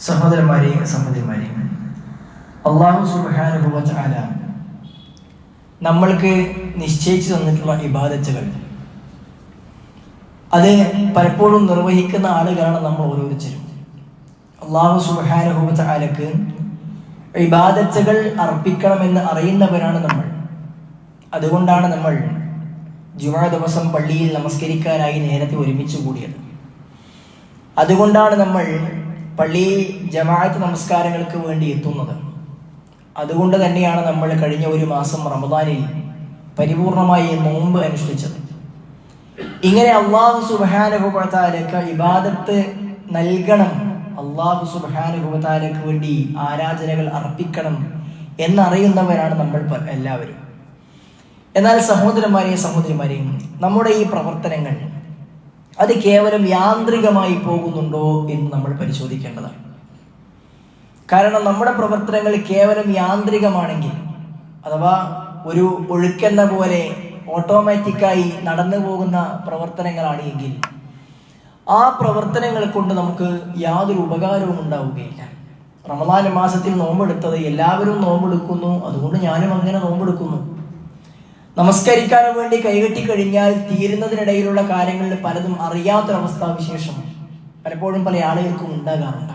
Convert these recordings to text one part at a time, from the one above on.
സഹോദരന്മാരെയും സഹോദരിമാരെയും. അള്ളാഹു സുബാനുഭവല നമ്മൾക്ക് നിശ്ചയിച്ചു തന്നിട്ടുള്ള ഇബാദത്തുകൾ. അത് പലപ്പോഴും നിർവഹിക്കുന്ന ആളുകളാണ് നമ്മൾ ഓരോരുത്തരും. അള്ളാഹു സുബാനുഭവലക്ക് ഇബാദത്തുകൾ അർപ്പിക്കണമെന്ന് അറിയുന്നവരാണ് നമ്മൾ. അതുകൊണ്ടാണ് നമ്മൾ ജുമാ ദിവസം പള്ളിയിൽ നമസ്കരിക്കാനായി നേരത്തെ ഒരുമിച്ച് കൂടിയത്. അതുകൊണ്ടാണ് നമ്മൾ പള്ളിയിൽ ജമാഅത്ത് നമസ്കാരങ്ങൾക്ക് വേണ്ടി എത്തുന്നത്. അതുകൊണ്ട് തന്നെയാണ് നമ്മൾ കഴിഞ്ഞ ഒരു മാസം റമദാനിൽ പരിപൂർണമായി നോമ്പ് അനുഷ്ഠിച്ചത്. ഇങ്ങനെ അള്ളാഹു സുബാനുഭവത്താലേക്ക് ഇബാദത്ത് നൽകണം. അള്ളാഹു സുബാനുഭവത്താലേക്ക് വേണ്ടി ആരാധനകൾ അർപ്പിക്കണം എന്നറിയുന്നവരാണ് നമ്മൾ എല്ലാവരും. എന്നാൽ സഹോദരന്മാരെയും സഹോദരിമാരെയും നമ്മുടെ ഈ പ്രവർത്തനങ്ങൾ അത് കേവലം യാന്ത്രികമായി പോകുന്നുണ്ടോ എന്ന് നമ്മൾ പരിശോധിക്കേണ്ടതാണ്. കാരണം നമ്മുടെ പ്രവർത്തനങ്ങൾ കേവലം യാന്ത്രികമാണെങ്കിൽ അഥവാ ഒരു ഒഴുക്കെന്ന പോലെ ഓട്ടോമാറ്റിക്കായി നടന്നു പോകുന്ന പ്രവർത്തനങ്ങളാണ് എങ്കിൽ ആ പ്രവർത്തനങ്ങൾ കൊണ്ട് നമുക്ക് യാതൊരു ഉപകാരവും ഉണ്ടാവുകയില്ല. റമദാൻ മാസത്തിൽ നോമ്പെടുത്തത് എല്ലാവരും നോമ്പെടുക്കുന്നു അതുകൊണ്ട് ഞാനും അങ്ങനെ നോമ്പെടുക്കുന്നു. നമസ്കരിക്കാൻ വേണ്ടി കൈകെട്ടി കഴിഞ്ഞാൽ തീരുന്നതിനിടയിലുള്ള കാര്യങ്ങളിൽ പലതും അറിയാത്തൊരവസ്ഥാ വിശേഷമാണ് പലപ്പോഴും പല ആളുകൾക്കും ഉണ്ടാകാറുണ്ട്.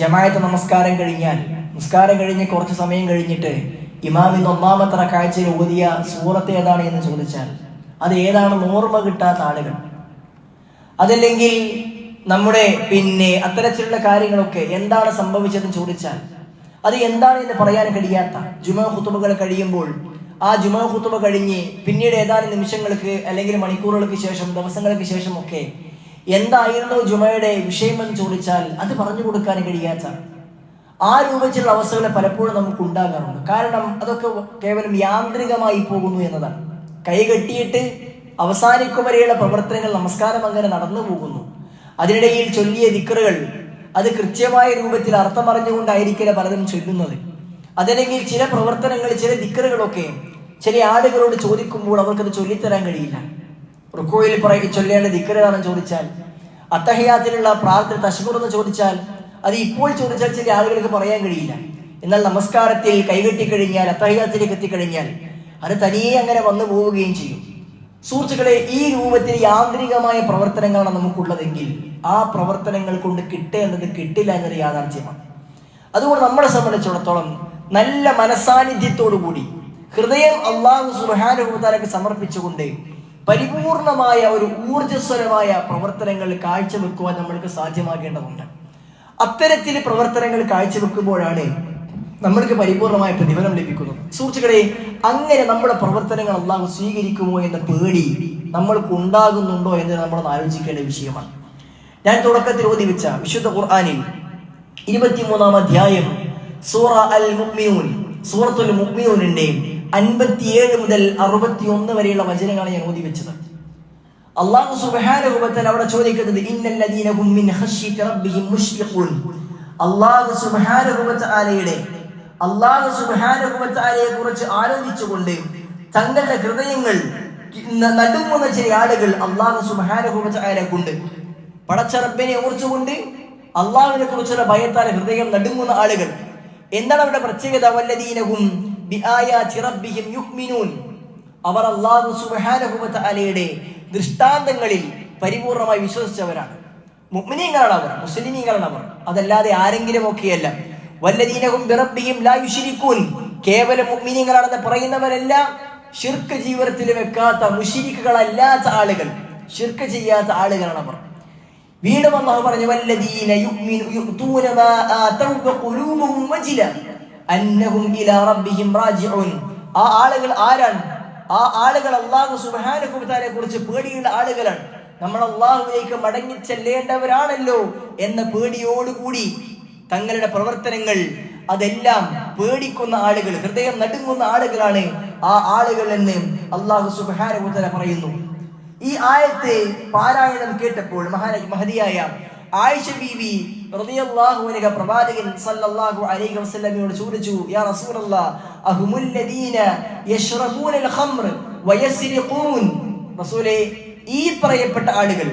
ജമായത്ത് നമസ്കാരം കഴിഞ്ഞാൽ നമസ്കാരം കഴിഞ്ഞ് കുറച്ച് സമയം കഴിഞ്ഞിട്ട് ഇമാമിന്ന് ഒന്നാമത്തെ കാഴ്ചയിൽ ഓതിയ സൂറത്ത് ഏതാണ് എന്ന് ചോദിച്ചാൽ അത് ഏതാണ് ഓർമ്മ കിട്ടാത്ത ആളുകൾ. അതല്ലെങ്കിൽ നമ്മുടെ പിന്നെ അത്തരത്തിലുള്ള കാര്യങ്ങളൊക്കെ എന്താണ് സംഭവിച്ചതെന്ന് ചോദിച്ചാൽ അത് എന്താണ് എന്ന് പറയാൻ കഴിയാത്ത ജുമാ ഹുത്തുബകൾ കഴിയുമ്പോൾ ആ ജുമാ ഹുത്തുബ കഴിഞ്ഞ് പിന്നീട് ഏതാനും നിമിഷങ്ങൾക്ക് അല്ലെങ്കിൽ മണിക്കൂറുകൾക്ക് ശേഷം ദിവസങ്ങൾക്ക് ശേഷം ഒക്കെ എന്തായിരുന്നു ജുമയുടെ വിഷയമെന്ന് ചോദിച്ചാൽ അത് പറഞ്ഞു കൊടുക്കാൻ കഴിയാത്ത ആ രൂപത്തിലുള്ള അവസ്ഥകൾ പലപ്പോഴും നമുക്ക് ഉണ്ടാകാറുണ്ട്. കാരണം അതൊക്കെ കേവലം യാന്ത്രികമായി പോകുന്നു എന്നതാണ്. കൈകെട്ടിയിട്ട് അവസാനിക്കും വരെയുള്ള പ്രവർത്തനങ്ങൾ നമസ്കാരം അങ്ങനെ നടന്നു പോകുന്നു. അതിനിടയിൽ ചൊല്ലിയ ദിക്കറുകൾ അത് കൃത്യമായ രൂപത്തിൽ അർത്ഥമറിഞ്ഞുകൊണ്ടായിരിക്കില്ല പലരും ചൊല്ലുന്നത്. അതല്ലെങ്കിൽ ചില പ്രവർത്തനങ്ങൾ ചില ദിക്കറുകളൊക്കെ ചില ആളുകളോട് ചോദിക്കുമ്പോൾ അവർക്കത് ചൊല്ലിത്തരാൻ കഴിയില്ല. റുക്കോയിൽ പറയുക ചൊല്ലേണ്ട ദിക്കറാണെന്ന് ചോദിച്ചാൽ അത്തഹയാത്തിലുള്ള പ്രാർത്ഥന തശ്മൂർ എന്ന് ചോദിച്ചാൽ അത് ഇപ്പോൾ ചോദിച്ചാൽ ചില ആളുകൾക്ക് പറയാൻ കഴിയില്ല. എന്നാൽ നമസ്കാരത്തിൽ കൈകെട്ടിക്കഴിഞ്ഞാൽ അത്തഹയാത്തിലേക്ക് എത്തിക്കഴിഞ്ഞാൽ അത് തനിയെ അങ്ങനെ വന്നു പോവുകയും ചെയ്യും. സുഹൃത്തുക്കളെ ഈ രൂപത്തിൽ യാന്ത്രികമായ പ്രവർത്തനങ്ങളാണ് നമുക്കുള്ളതെങ്കിൽ ആ പ്രവർത്തനങ്ങൾ കൊണ്ട് കിട്ടേണ്ടത് കിട്ടില്ല എന്നൊരു യാഥാർത്ഥ്യമാണ്. അതുകൊണ്ട് നമ്മളെ സംബന്ധിച്ചിടത്തോളം നല്ല മനസാന്നിധ്യത്തോടു കൂടി ഹൃദയം അള്ളാഹു സുബാനുഭൂതാലക്ക് സമർപ്പിച്ചുകൊണ്ട് പരിപൂർണമായ ഒരു ഊർജസ്വലമായ പ്രവർത്തനങ്ങൾ കാഴ്ചവെക്കുവാൻ നമ്മൾക്ക് സാധ്യമാകേണ്ടതുണ്ട്. അത്തരത്തിൽ പ്രവർത്തനങ്ങൾ കാഴ്ചവെക്കുമ്പോഴാണ് നമ്മൾക്ക് പരിപൂർണമായ പ്രതിഫലം ലഭിക്കുന്നത്. സുഹൃത്തുക്കളെ അങ്ങനെ നമ്മുടെ പ്രവർത്തനങ്ങൾ അള്ളാഹു സ്വീകരിക്കുമോ എന്ന പേടി നമ്മൾക്ക് ഉണ്ടാകുന്നുണ്ടോ എന്ന് നമ്മൾ ആലോചിക്കേണ്ട വിഷയമാണ്. ഞാൻ തുടക്കത്തിൽ ഓതി വെച്ച വിശുദ്ധ ഖുർആാനിൽ ഇരുപത്തിമൂന്നാം അധ്യായം സൂറ അൽ മുക്മിയൂൻ സൂറത്തുൽ മുഅ്മിനൂനിന്റെ അൻപത്തിയേഴ് മുതൽ അറുപത്തി ഒന്ന് വരെയുള്ള വചനങ്ങളാണ് ഞാൻ ഓതി വെച്ചത്. അള്ളാഹു തആല അവിടെ ചോദിക്കുന്നത് അള്ളാഹു തആലയുടെ അള്ളാഹു തആലയെ കുറിച്ച് ആലോചിച്ചുകൊണ്ട് തങ്ങളുടെ ഹൃദയങ്ങൾ നടുങ്ങുന്ന ചില ആളുകൾ അള്ളാഹു തആല കൊണ്ട് പടച്ച റബ്ബിനെ ഓർച്ചുകൊണ്ട് അള്ളാഹുവിനെ കുറിച്ചുള്ള ഭയത്താൽ ഹൃദയം നടുങ്ങുന്ന ആളുകൾ എന്താണ് അവരുടെ പ്രത്യേകത? വല്ലദീനഹും അവർ അള്ളാഹു വ ദൃഷ്ടാന്തങ്ങളിൽ പരിപൂർണമായി വിശ്വസിച്ചവരാണ്. മുഅ്മിനീങ്ങളാണ് അവർ മുസ്ലിമീങ്ങളാണ് അവർ. അതല്ലാതെ ആരെങ്കിലും ഒക്കെയല്ല. വല്ലദീനഹും ബിറബിയും ലാ യുശ്രികൂൻ കേവലം മുഗ്മിനീങ്ങളാണെന്ന് പറയുന്നവരല്ല ഷിർക്ക് ജീവിതത്തിൽ വെക്കാത്ത മുഷിരിക്കുകളല്ലാത്ത ആളുകൾ. ഷിർക്ക് ചെയ്യാത്ത ആളുകളാണ് അവർ. വീണ്ടും അള്ളാഹു പറഞ്ഞു വല്ലദീന യുഅ്മിനു യുഅ്തൂന മാ ആതൗ വഖുലൂബുഹും വജില അന്നഹും ഇലാ റബ്ബിഹിം റാജിഊൻ ആ ആളുകൾ ആരാണ്? ആ ആളുകൾ അള്ളാഹു സുബ്ഹാനഹു വതആലയെ കുറിച്ച് പേടിയുള്ള ആളുകളാണ്. നമ്മൾ അള്ളാഹുവിലേക്ക് മടങ്ങി ചെല്ലേണ്ടവരാണല്ലോ എന്ന പേടിയോടുകൂടി തങ്ങളുടെ പ്രവർത്തനങ്ങൾ അതെല്ലാം പേടിക്കുന്ന ആളുകൾ ഹൃദയം നടുങ്ങുന്ന ആളുകളാണ് ആ ആളുകൾ എന്ന് അള്ളാഹു സുബ്ഹാനഹു വ പറയുന്നു. ഈ ആയത്തെ പാരായണം കേട്ടപ്പോൾ മഹാന മഹതിയായ ആയിഷ ബീവി റളിയല്ലാഹു അൻഹ പ്രവാചകൻ സല്ലല്ലാഹു അലൈഹി വസല്ലമയോട് ചോദിച്ചു യാ റസൂലല്ലാ അഹുമുൽ ലദീന യശ്റബൂനൽ ഖംർ വയസ്രിഖൂൻ? റസൂലേ ഈ പറയപ്പെട്ട ആളുകൾ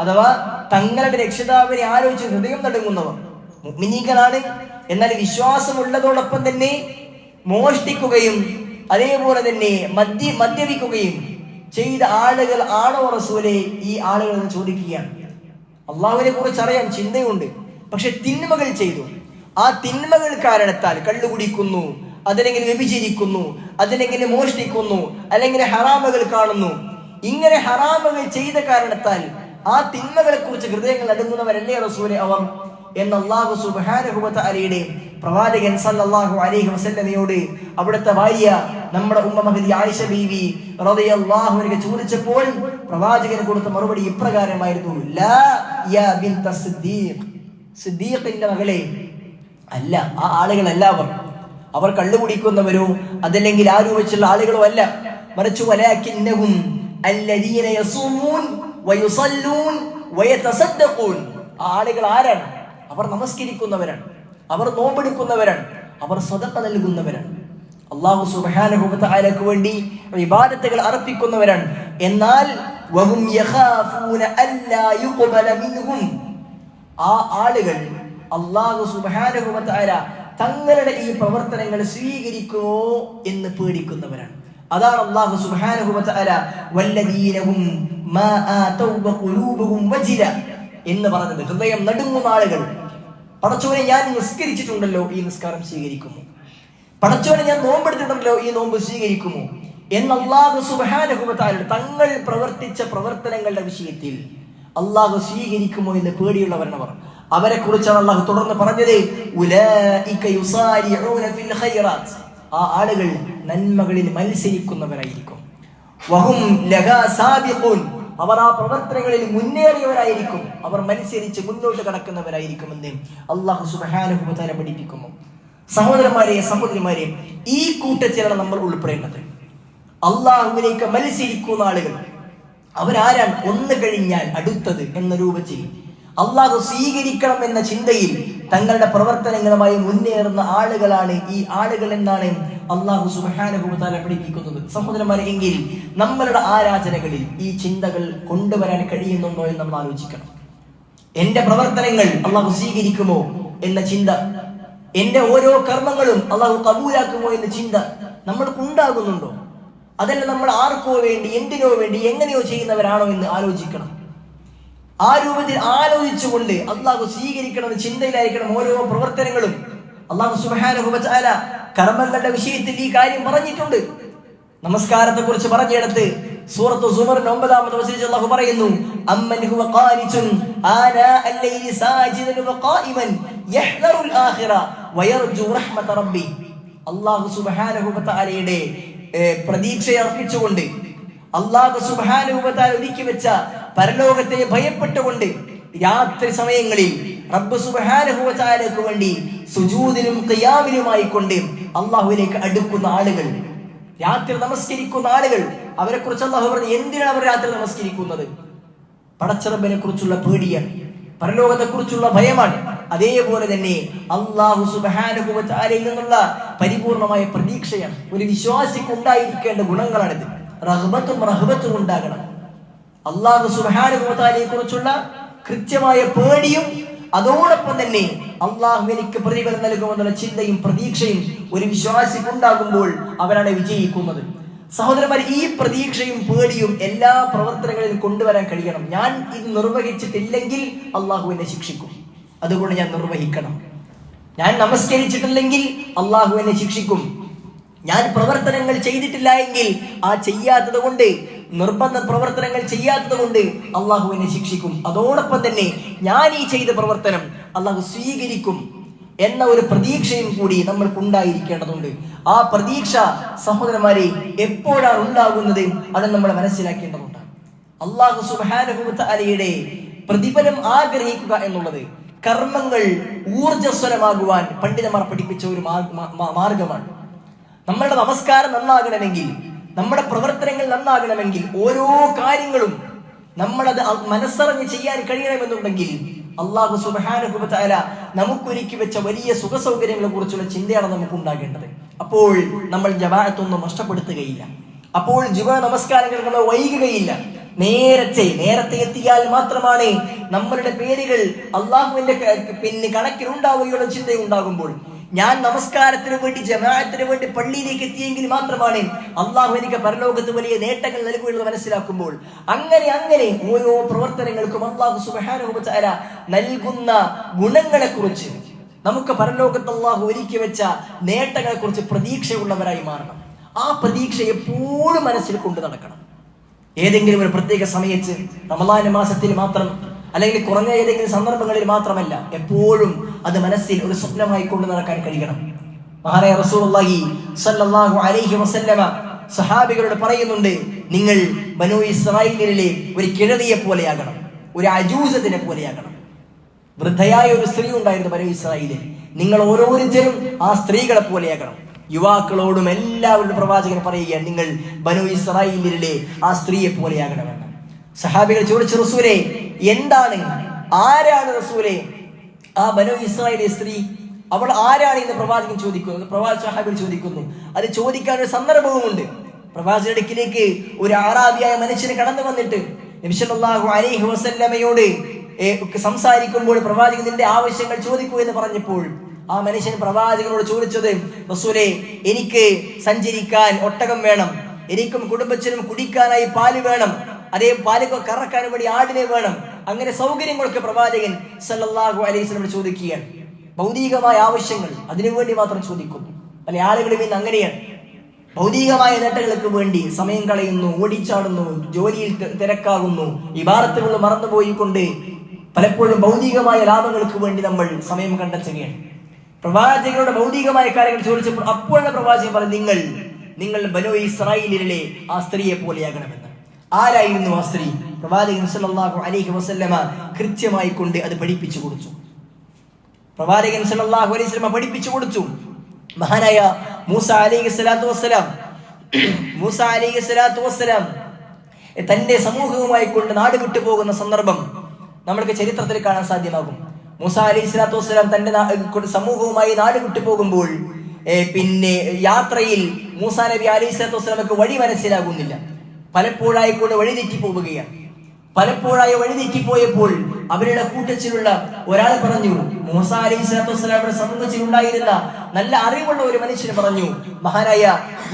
അഥവാ തങ്ങളുടെ രക്ഷിതാവിനെ ആലോചിച്ച് ഹൃദയം നടുങ്ങുന്നവർ മുഗ്മിനീകളാണ് എന്നാൽ വിശ്വാസമുള്ളതോടൊപ്പം തന്നെ മോഷ്ടിക്കുകയും അതേപോലെ തന്നെ മദ്യ മദ്യപിക്കുകയും ചെയ്ത ആളുകൾ ആണോ റസൂലെ ഈ ആളുകൾ എന്ന് ചോദിക്കുകയാണ്. അള്ളാഹുവിനെ കുറിച്ച് അറിയാൻ ചിന്തയുണ്ട്. പക്ഷെ തിന്മകൾ ചെയ്തു. ആ തിന്മകൾ കാരണത്താൽ കള്ളുകുടിക്കുന്നു അതിനെങ്ങനെ വ്യഭിചരിക്കുന്നു അതിനെങ്ങനെ മോഷ്ടിക്കുന്നു അല്ലെങ്കിൽ ഹറാമുകൾ കാണുന്നു. ഇങ്ങനെ ഹറാമുകൾ ചെയ്ത കാരണത്താൽ ആ തിന്മകളെ കുറിച്ച് ഹൃദയങ്ങൾ അടുങ്ങുന്നവരല്ലേ റസൂലെ അവർ? എന്ന് അള്ളാഹു സുബാനുഹുബത്ത അലിയുടെ പ്രവാചകൻ സല്ലല്ലാഹു അലൈഹി വസല്ലമയോട് അവിടുത്തെ ഭാര്യ നമ്മുടെ ഉമ്മ മഹദി ആയിഷ ബീവി റളിയല്ലാഹുവിനെ ചോദിച്ചപ്പോൾ പ്രവാചകൻ കൊടുത്ത മറുപടി ഇപ്രകാരമായിരുന്നു ലാ സിദ്ദീഖിന്റെ മകളെ അല്ല ആ ആളുകളല്ല അവർ. അവർ കള്ളുകുടിക്കുന്നവരോ അതല്ലെങ്കിൽ ആ രൂപത്തിലുള്ള ആളുകളോ അല്ല. മറിച്ചു വലാക്കിന്നഹും അല്ലദീന ആളുകൾ ആരാണ്? അവർ നമസ്കരിക്കുന്നവരാണ്. അവർ നോമ്പെടുക്കുന്നവരാണ്. അവർ സ്വതക്ക നൽകുന്നവരാണ്. അള്ളാഹു സുബാനഹുബത്ത് വേണ്ടി വിവാദത്തുകൾ അർപ്പിക്കുന്നവരാണ്. എന്നാൽ ആ ആളുകൾ അള്ളാഹു സുബാനുഭവത്താര തങ്ങളുടെ ഈ പ്രവർത്തനങ്ങൾ സ്വീകരിക്കുമോ എന്ന് പേടിക്കുന്നവരാണ്. അതാണ് അള്ളാഹു വഖുലൂബുഹും വജില എന്ന് പറഞ്ഞത് ഹൃദയം നടുങ്ങുന്ന ആളുകൾ പടച്ചോനെ ഞാൻ നിസ്കരിച്ചിട്ടുണ്ടല്ലോ ഈ നിസ്കാരം സ്വീകരിക്കുമോ? പടച്ചോനെ ഞാൻ നോമ്പെടുത്തിട്ടുണ്ടല്ലോ ഈ നോമ്പ് സ്വീകരിക്കുമോ? എന്ന് അള്ളാഹു തങ്ങൾ പ്രവർത്തിച്ച പ്രവർത്തനങ്ങളുടെ വിഷയത്തിൽ അള്ളാഹു സ്വീകരിക്കുമോ എന്ന് പേടിയുള്ളവരാണ് അവരെ കുറിച്ചാണ് അള്ളാഹു തുടർന്ന് പറഞ്ഞത് ആ ആളുകൾ നന്മകളിൽ മത്സരിക്കുന്നവരായിരിക്കും. വഹും അവർ ആ പ്രവർത്തനങ്ങളിൽ മുന്നേറിയവരായിരിക്കും. അവർ മത്സരിച്ച് മുന്നോട്ട് കടക്കുന്നവരായിരിക്കുമെന്ന് അള്ളാഹു തആല പഠിപ്പിക്കുന്നു. സഹോദരന്മാരെയും സഹോദരിമാരെയും ഈ കൂട്ടത്തിലാണ് നമ്മൾ ഉൾപ്പെടേണ്ടത്. അള്ളാഹുവിനേക്ക് മത്സരിക്കുന്ന ആളുകൾ അവരാരാണ് ഒന്ന് കഴിഞ്ഞാൽ അടുത്തത് എന്ന രൂപത്തിൽ അള്ളാഹു സ്വീകരിക്കണം എന്ന ചിന്തയിൽ തങ്ങളുടെ പ്രവർത്തനങ്ങളുമായി മുന്നേറുന്ന ആളുകളാണ് ഈ ആളുകൾ എന്നാണ് അള്ളാഹു സുബാനുഭൂതാല പഠിപ്പിക്കുന്നത്. സഹോദരന്മാരെ എങ്കിൽ നമ്മളുടെ ആരാധനകളിൽ ഈ ചിന്തകൾ കൊണ്ടുവരാൻ കഴിയുന്നുണ്ടോ എന്ന് നമ്മൾ ആലോചിക്കണം. എന്റെ പ്രവർത്തനങ്ങൾ അള്ളാഹു സ്വീകരിക്കുമോ എന്ന ചിന്ത എന്റെ ഓരോ കർമ്മങ്ങളും അള്ളാഹു കബൂലാക്കുമോ എന്ന ചിന്ത നമ്മൾക്ക് ഉണ്ടാകുന്നുണ്ടോ? അതല്ല നമ്മൾ ആർക്കോ വേണ്ടി എന്തിനോ വേണ്ടി എങ്ങനെയോ ചെയ്യുന്നവരാണോ എന്ന് ആലോചിക്കണം. ആ രൂപത്തിൽ ആലോചിച്ചുകൊണ്ട് അള്ളാഹു സ്വീകരിക്കണം ചിന്തയിലായിരിക്കണം ഓരോ പ്രവർത്തനങ്ങളും. അള്ളാഹു സുബാനുഭവച്ചാല കർമ്മങ്ങളുടെ വിഷയത്തിൽ ഈ കാര്യം പറഞ്ഞിട്ടുണ്ട്. നമസ്കാരത്തെ കുറിച്ച് പറഞ്ഞെടുത്ത് സൂറത്ത് സുമറിന്റെ ഒമ്പതാമത് വസീച്ച് അള്ളാഹു പറയുന്നു ഹുവ ആനാ ആഖിറ വയർജു റഹ്മത റബ്ബി. അള്ളാഹു സുബ്ഹാനഹു വതആലയുടെ പ്രതീക്ഷ അർപ്പിച്ചുകൊണ്ട് അള്ളാഹു സുബാനുഭവത്താൽ ഒരുക്കി വെച്ച പരലോകത്തെ ഭയപ്പെട്ടുകൊണ്ട് രാത്രി സമയങ്ങളിൽ റബ്ബ് സുബാനുഭവത്താലേക്ക് വേണ്ടി സുജൂദിനും ഖിയാമിനുമായി കൊണ്ട് അള്ളാഹുവിലേക്ക് അടുക്കുന്ന ആളുകൾ രാത്രി നമസ്കരിക്കുന്ന ആളുകൾ അവരെ കുറിച്ച് അള്ളാഹു പറഞ്ഞു എന്തിനാണ് അവർ രാത്രി നമസ്കരിക്കുന്നത്? പടച്ചറബിനെ കുറിച്ചുള്ള പേടിയാണ് പരലോകത്തെ കുറിച്ചുള്ള ഭയമാണ്. അതേപോലെ തന്നെ അള്ളാഹു സുബാനുഭവത്താലയിൽ നിന്നുള്ള പരിപൂർണമായ പ്രതീക്ഷയാണ്. ഒരു വിശ്വാസിക്ക് ഉണ്ടായിരിക്കേണ്ട ഗുണങ്ങളാണിത്. റഹ്ബത്തും റഹ്ബത്തും ഉണ്ടാകണം. അള്ളാഹു സുബാനുഭവത്താലയെ കുറിച്ചുള്ള കൃത്യമായ പേടിയും അതോടൊപ്പം തന്നെ അള്ളാഹു എനിക്ക് പ്രതിഫലം നൽകുമെന്നുള്ള ചിന്തയും പ്രതീക്ഷയും ഒരു വിശ്വാസിക്ക് ഉണ്ടാകുമ്പോൾ അവരാണ് വിജയിക്കുന്നത്. സഹോദരന്മാർ ഈ പ്രതീക്ഷയും പേടിയും എല്ലാ പ്രവർത്തനങ്ങളിലും കൊണ്ടുവരാൻ കഴിയണം. ഞാൻ ഇത് നിർവഹിച്ചിട്ടില്ലെങ്കിൽ അള്ളാഹു എന്നെ ശിക്ഷിക്കും. അതുകൊണ്ട് ഞാൻ നിർവഹിക്കണം. ഞാൻ നമസ്കരിച്ചിട്ടില്ലെങ്കിൽ അള്ളാഹു എന്നെ ശിക്ഷിക്കും. ഞാൻ പ്രവർത്തനങ്ങൾ ചെയ്തിട്ടില്ല എങ്കിൽ ആ ചെയ്യാത്തത് കൊണ്ട് നിർബന്ധ പ്രവർത്തനങ്ങൾ ചെയ്യാത്തത് കൊണ്ട് അള്ളാഹു എന്നെ ശിക്ഷിക്കും. അതോടൊപ്പം തന്നെ ഞാൻ ഈ ചെയ്ത പ്രവർത്തനം അള്ളാഹു സ്വീകരിക്കും എന്ന ഒരു പ്രതീക്ഷയും കൂടി നമ്മൾക്ക് ഉണ്ടായിരിക്കേണ്ടതുണ്ട് ആ പ്രതീക്ഷ സഹോദരന്മാരെ എപ്പോഴാണ് ഉണ്ടാകുന്നത് അത് നമ്മൾ മനസ്സിലാക്കേണ്ടതുണ്ട്. അള്ളാഹു സുബാനുഭൂത്ത അലയുടെ പ്രതിഫലം ആഗ്രഹിക്കുക എന്നുള്ളത് കർമ്മങ്ങൾ ഊർജസ്വലമാകുവാൻ പണ്ഡിതന്മാർ പഠിപ്പിച്ച ഒരു മാർഗമാണ്. നമ്മളുടെ നമസ്കാരം നന്നാകണമെങ്കിൽ നമ്മുടെ പ്രവർത്തനങ്ങൾ നന്നാകണമെങ്കിൽ ഓരോ കാര്യങ്ങളും നമ്മളത് മനസ്സറിഞ്ഞ് ചെയ്യാൻ കഴിയണമെന്നുണ്ടെങ്കിൽ അള്ളാഹു സുബാനുഭവത്തായ നമുക്കൊരുക്കി വെച്ച വലിയ സുഖ സൗകര്യങ്ങളെ കുറിച്ചുള്ള ചിന്തയാണ് നമുക്ക് ഉണ്ടാകേണ്ടത്. അപ്പോൾ നമ്മൾ ജവാനത്തൊന്നും നഷ്ടപ്പെടുത്തുകയില്ല. അപ്പോൾ ജുബ നമസ്കാരങ്ങൾ നമ്മൾ വൈകുകയില്ല. നേരത്തെ നേരത്തെ എത്തിയാൽ മാത്രമാണ് നമ്മളുടെ പേരുകൾ അള്ളാഹുവിന്റെ പിന്നെ കണക്കിലുണ്ടാവുകയുള്ള ചിന്ത ഉണ്ടാകുമ്പോൾ ഞാൻ നമസ്കാരത്തിന് വേണ്ടി ജമാഅത്തിന് വേണ്ടി പള്ളിയിലേക്ക് എത്തിയെങ്കിൽ മാത്രമാണ് അള്ളാഹു എനിക്ക് പരലോകത്ത് വലിയ നേട്ടങ്ങൾ നൽകുമെന്ന് മനസ്സിലാക്കുമ്പോൾ. അങ്ങനെ അങ്ങനെ ഓരോ പ്രവർത്തനങ്ങൾക്കും അള്ളാഹു സുബാനുഭവ നൽകുന്ന ഗുണങ്ങളെ കുറിച്ച് നമുക്ക് പരലോകത്ത് അള്ളാഹു ഒരുക്കി വെച്ച നേട്ടങ്ങളെ കുറിച്ച് പ്രതീക്ഷയുള്ളവരായി മാറണം. ആ പ്രതീക്ഷ എപ്പോഴും മനസ്സിൽ കൊണ്ടു നടക്കണം. ഏതെങ്കിലും ഒരു പ്രത്യേക സമയത്ത് റമലാന മാസത്തിൽ മാത്രം അല്ലെങ്കിൽ കുറഞ്ഞ ഏതെങ്കിലും സന്ദർഭങ്ങളിൽ മാത്രമല്ല എപ്പോഴും അത് മനസ്സിൽ ഒരു സ്വപ്നമായി കൊണ്ടു നടക്കാൻ കഴിയണം. മഹാനായ റസൂലുള്ളാഹി സ്വല്ലല്ലാഹു അലൈഹി വസല്ലമ സഹാബികളോട് പറയുന്നുണ്ട് നിങ്ങൾ ബനു ഇസ്രായേലിലെ ഒരു കിഴതിയെ പോലെയാകണം ഒരു അജൂസത്തിനെ പോലെയാകണം. വൃദ്ധയായ ഒരു സ്ത്രീ ഉണ്ടായിരുന്നു ബനു ഇസ്രായേലിൽ നിങ്ങൾ ഓരോരുത്തരും ആ സ്ത്രീകളെ പോലെയാകണം. യുവാക്കളോടും എല്ലാവരോടും പ്രവാചകൻ പറയുകയാണ് നിങ്ങൾ ബനു ഇസ്രായേലിലെ ആ സ്ത്രീയെ പോലെയാകണമെന്ന്. സഹാബികൾ ചോദിച്ചു റസൂലെ എന്താണ്? ആരാണ് റസൂലെ? ആ ബനു ഇസ്രായേലി സ്ത്രീ അവൾ ആരാണ് എന്ന് പ്രവാചകൻ ചോദിക്കുന്നു. പ്രവാചക സാഹിബിൽ ചോദിക്കുന്നു. അത് ചോദിക്കാൻ ഒരു സന്ദർഭവുമുണ്ട്. പ്രവാചകരുടെ അടുക്കിലേക്ക് ഒരു ആറാബിയായ മനുഷ്യന് കടന്നു വന്നിട്ട് നബിസല്ലാഹു അലൈഹി വസല്ലമയോട് സംസാരിക്കുമ്പോൾ പ്രവാചകൻ നിന്റെ ആവശ്യങ്ങൾ ചോദിക്കൂ എന്ന് പറഞ്ഞപ്പോൾ ആ മനുഷ്യൻ പ്രവാചകനോട് ചോദിച്ചത് റസൂലെ എനിക്ക് സഞ്ചരിക്കാൻ ഒട്ടകം വേണം. എനിക്കും കുടുംബത്തിനും കുടിക്കാനായി പാൽ വേണം. അതേ പാൽ കറക്കാൻ വേണ്ടി ആടിനെ വേണം. അങ്ങനെ സൗകര്യങ്ങളൊക്കെ പ്രവാചകൻ സല്ലല്ലാഹു അലൈഹി വസല്ലം ചോദിക്കുകയാണ്. ഭൗതികമായ ആവശ്യങ്ങൾ അതിനുവേണ്ടി മാത്രം ചോദിക്കുന്നു. പല ആളുകളും ഇന്ന് അങ്ങനെയാണ്. ഭൗതികമായ നേട്ടങ്ങൾക്ക് വേണ്ടി സമയം കളയുന്നു ഓടിച്ചാടുന്നു ജോലിയിൽ തിരക്കാകുന്നു ഇബാറത്തുകൾ മറന്നുപോയിക്കൊണ്ട് പലപ്പോഴും ഭൗതികമായ ലാഭങ്ങൾക്ക് വേണ്ടി നമ്മൾ സമയം കണ്ടെത്തുകയാണ്. പ്രവാചകരുടെ ഭൗതികമായ കാര്യങ്ങൾ ചോദിച്ചപ്പോൾ അപ്പോഴാണ് പ്രവാചകൻ പറഞ്ഞു നിങ്ങൾ നിങ്ങൾ ബനോ ഇസ്രായേലിലെ ആ സ്ത്രീയെ പോലെയാകണമെന്ന്. ആരായിരുന്നു ആ സ്ത്രീ? പ്രവാചകൻ സല്ലല്ലാഹു അലൈഹി വസല്ലമ കൃത്യമായി കൊണ്ട് അത് പഠിപ്പിച്ചു കൊടുത്തു. പ്രവാചകൻ സല്ലല്ലാഹു അലൈഹി വസല്ലമ പഠിപ്പിച്ചു കൊടുത്തു. മഹാനായ മൂസ അലൈഹി സ്വലാത്തു വസ്സലാം മൂസ അലൈഹി സ്വലാത്തു വസ്സലാം തന്റെ സമൂഹവുമായി കൊണ്ട് നാട് വിട്ടു പോകുന്ന സന്ദർഭം നമ്മൾക്ക് ചരിത്രത്തിൽ കാണാൻ സാധ്യമാകും. മൂസ അലൈഹി സ്വലാത്തു വസ്സലാം തന്റെ സമൂഹവുമായി നാട് വിട്ടു പോകുമ്പോൾ പിന്നെ യാത്രയിൽ മൂസ നബി അലൈഹി സ്വലാത്തു വസ്സലാമക്ക് വഴി മനസ്സിലാകുന്നില്ല. പലപ്പോഴായിക്കൊണ്ട് വഴി തെറ്റി പോവുകയാണ് പലപ്പോഴായി വഴിതെറ്റിപ്പോയപ്പോൾ അവരുടെ കൂട്ടത്തിലുള്ള ഒരാൾ പറഞ്ഞു മൂസ അലൈഹി ഉണ്ടായിരുന്ന നല്ല അറിവുള്ള ഒരു മനുഷ്യൻ പറഞ്ഞു മഹാനായ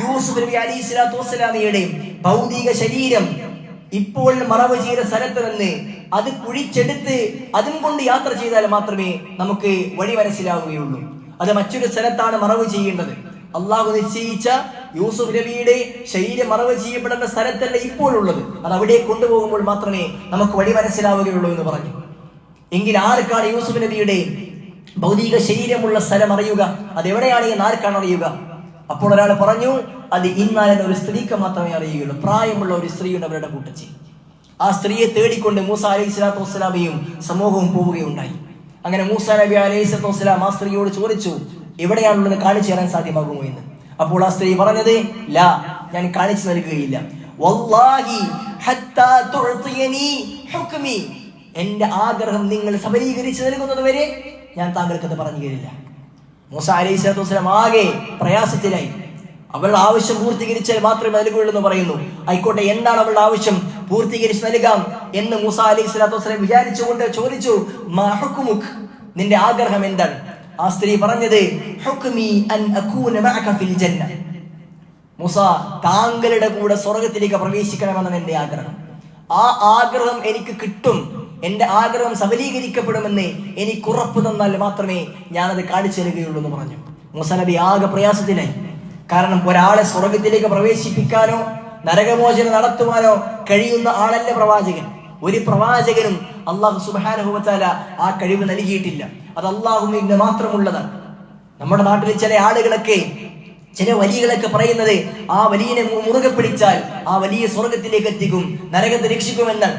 യൂസുഫ് നബി അലൈഹി സ്വലാത്തു വസ്സലാമിയുടെ ഭൗതിക ശരീരം ഇപ്പോൾ മറവ് ചെയ്ത സ്ഥലത്ത് നിന്ന് അത് കുഴിച്ചെടുത്ത് അതും കൊണ്ട് യാത്ര ചെയ്താൽ മാത്രമേ നമുക്ക് വഴി മനസ്സിലാവുകയുള്ളൂ. അത് മറ്റൊരു സ്ഥലത്താണ് മറവ് ചെയ്യേണ്ടത്. അള്ളാഹു നിശ്ചയിച്ച യൂസുഫ് നബിയുടെ ശരീരം മറവ് ചെയ്യപ്പെടേണ്ട സ്ഥലത്തല്ല ഇപ്പോഴുള്ളത്. അത് അവിടെ കൊണ്ടുപോകുമ്പോൾ മാത്രമേ നമുക്ക് വഴി മനസ്സിലാവുകയുള്ളൂ എന്ന് പറഞ്ഞു. എങ്കിൽ ആർക്കാണ് യൂസുഫ് നബിയുടെ ഭൗതിക ശരീരമുള്ള സ്ഥലം അറിയുക? അത് എവിടെയാണ് എന്ന് ആർക്കാണ് അറിയുക? അപ്പോൾ ഒരാൾ പറഞ്ഞു അത് ഇന്നാലെന്ന ഒരു സ്ത്രീക്ക് മാത്രമേ അറിയുകയുള്ളൂ. പ്രായമുള്ള ഒരു സ്ത്രീയുണ്ട് അവരുടെ കൂട്ടച്ചി ആ സ്ത്രീയെ തേടിക്കൊണ്ട് മൂസ അലൈഹി സ്വലാത്തു വസ്സലാമയും സമൂഹവും പോവുകയുണ്ടായി. അങ്ങനെ മൂസ നബി അലൈഹി സ്വലാത്തു വസ്സലാം ആ സ്ത്രീയോട് ചോദിച്ചു എവിടെയാണുള്ളത് കാണിച്ചു തരാൻ സാധ്യമാകുമോ എന്ന്. അപ്പോൾ ആ സ്ത്രീ പറഞ്ഞത് ലാ ഞാൻ കാണിച്ചു നൽകുകയില്ല. എന്റെ ആഗ്രഹം നിങ്ങൾ സബലീകരിച്ച് നൽകുന്നത് വരെ ഞാൻ താങ്കൾക്ക് അത് പറഞ്ഞു തരില്ല. മൂസ അലൈഹി സ്വലാത്തു വസ്സലാം ആകെ പ്രയാസത്തിലായി. അവളുടെ ആവശ്യം പൂർത്തീകരിച്ചാൽ മാത്രമേ നൽകുകയുള്ളൂ എന്ന് പറയുന്നു. ആയിക്കോട്ടെ എന്താണ് അവളുടെ ആവശ്യം? പൂർത്തീകരിച്ച് നൽകാം എന്ന് മൂസ അലൈഹി സ്വലാത്തു വസ്സലാം വിചാരിച്ചുകൊണ്ട് ചോദിച്ചു "മാ നിന്റെ ആഗ്രഹം എന്താണ്? ആ സ്ത്രീ പറഞ്ഞത് താങ്കളുടെ കൂടെ സ്വർഗത്തിലേക്ക് പ്രവേശിക്കണമെന്നാണ് എന്റെ ആഗ്രഹം. ആ ആഗ്രഹം എനിക്ക് കിട്ടും. എന്റെ ആഗ്രഹം സബലീകരിക്കപ്പെടുമെന്ന് എനിക്ക് ഉറപ്പ് തന്നാൽ മാത്രമേ ഞാനത് കാണിച്ചു തരികയുള്ളൂ എന്ന് പറഞ്ഞു. മുസാനബി നബി ആകെ പ്രയാസത്തിലായി. കാരണം ഒരാളെ സ്വർഗത്തിലേക്ക് പ്രവേശിപ്പിക്കാനോ നരകമോചനം നടത്തുവാനോ കഴിയുന്ന ആളല്ല പ്രവാചകൻ. ഒരു പ്രവാചകനും അള്ളാഹു സുബാനുഭവത്താല ആ കഴിവ് നൽകിയിട്ടില്ല. അത് അള്ളാഹുവിന് മാത്രമുള്ളതാണ് നമ്മുടെ നാട്ടിൽ ചില ആളുകളൊക്കെ ചില വലിയകളൊക്കെ പറയുന്നത് ആ വലിയനെ മുറുകെ പിടിച്ചാൽ ആ വലിയ സ്വർഗത്തിലേക്ക് എത്തിക്കും നരകത്തെ രക്ഷിക്കുമെന്നാണ്